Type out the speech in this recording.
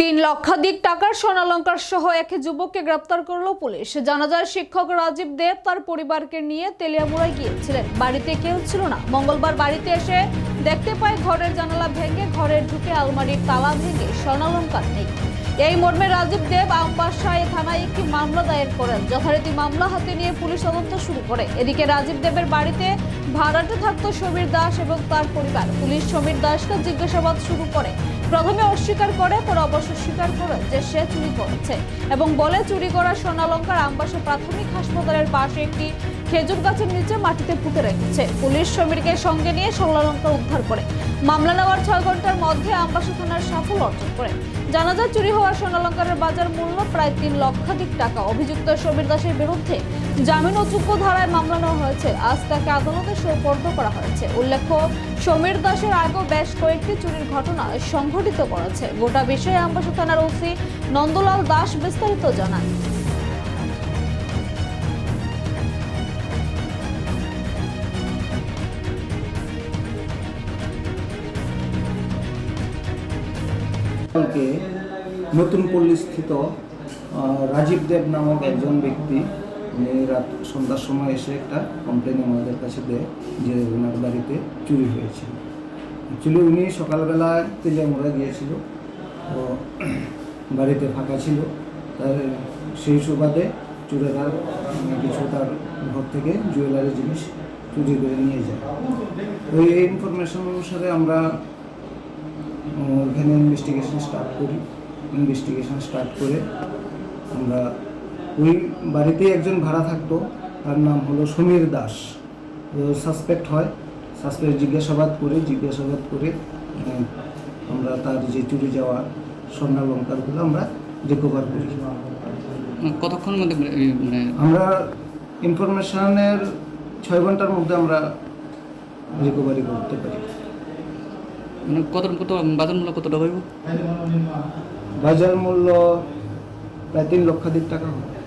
তিন লক্ষাধিক টাকার সোনালঙ্কার সহ এক যুবককে গ্রেপ্তার করল পুলিশ। জানা যায়, শিক্ষক রাজীব দেব তার পরিবারকে নিয়ে তেলিয়ামুড়ায় গিয়েছিলেন। বাড়িতে কেউ ছিল না। মঙ্গলবার বাড়িতে এসে দেখতে পায়, ঘরের জানালা ভেঙে ঘরে ঢুকে আলমারির তালা ভেঙে সোনালঙ্কার নেই। এই মর্মে রাজীব দেব আমবাসায় থানায় একটি মামলা দায়ের করেন। যথারীতি মামলা হাতে নিয়ে পুলিশ তদন্ত শুরু করে। এদিকে রাজীব দেবের বাড়িতে ভাড়াটে থাকতো সমীর দাস এবং তার পরিবার। পুলিশ সমীর দাসকে জিজ্ঞাসাবাদ শুরু করে। প্রথমে অস্বীকার করে, পরে অবশ্য স্বীকার করে যে সে চুরি করেছে এবং বলে চুরি করা স্বর্ণালঙ্কার আমবাসা প্রাথমিক হাসপাতালের পাশে একটি খেজুর গাছের নিচে মাটিতে পুঁতে রেখেছে। পুলিশ সমীরকে সঙ্গে নিয়ে স্বর্ণালঙ্কার উদ্ধার করে। মামলা নেওয়ার ছয় ঘণ্টার মধ্যে আমবাসা থানার সাফল্য অর্জন করে। জানা যায় চুরি হওয়া স্বর্ণালঙ্কারের বাজার মূল্য প্রায় তিন লক্ষাধিক টাকা। অভিযুক্ত সমীর দাসের বিরুদ্ধে জামিন অযোগ্য ধারায় মামলা নেওয়া হয়েছে। আজ তাকে আদালতে সোপর্দ করা হয়েছে। উল্লেখ্য সমীর দাসের আগেও বেশ কয়েকটি চুরির ঘটনা সংঘটিত করেছে। গোটা বিষয়ে আমবাসা থানার ওসি নন্দলাল দাস বিস্তারিত জানান। কালকে নতুন পল্লীস্থিত রাজীব দেব নামক একজন ব্যক্তি, উনি রাত সন্ধ্যার সময় এসে একটা কমপ্লেন আমাদের কাছে দেয় যে ওনার বাড়িতে চুরি হয়েছে। অ্যাকচুয়ালি উনি সকালবেলা তেলিয়ামোড়া গিয়েছিল, তো বাড়িতে ফাঁকা ছিল, তার সেই সুবাদে চুরেরা কিছু তার ঘর থেকে জুয়েলারি জিনিস চুরি করে নিয়ে যায়। তো ওই ইনফরমেশন অনুসারে আমরা ওখানে ইনভেস্টিগেশন স্টার্ট করি। ইনভেস্টিগেশন স্টার্ট করে আমরা ওই বাড়িতেই একজন ভাড়া থাকতো তার নাম হলো সমীর দাস। সাসপেক্ট হয় সাসপেক্ট জিজ্ঞাসাবাদ করে জিজ্ঞাসাবাদ করে আমরা তার যে চুরি যাওয়া স্বর্ণালঙ্কারগুলো আমরা রিকভার করি। কতক্ষণ মধ্যে মানে মানে আমরা ইনফরমেশনের ছয় ঘণ্টার মধ্যে আমরা রিকভারি করতে পারি। মানে কত কত বাজার মূল্য কতটা হইব বাজার মূল্য প্রায় তিন লক্ষাধিক টাকা হবে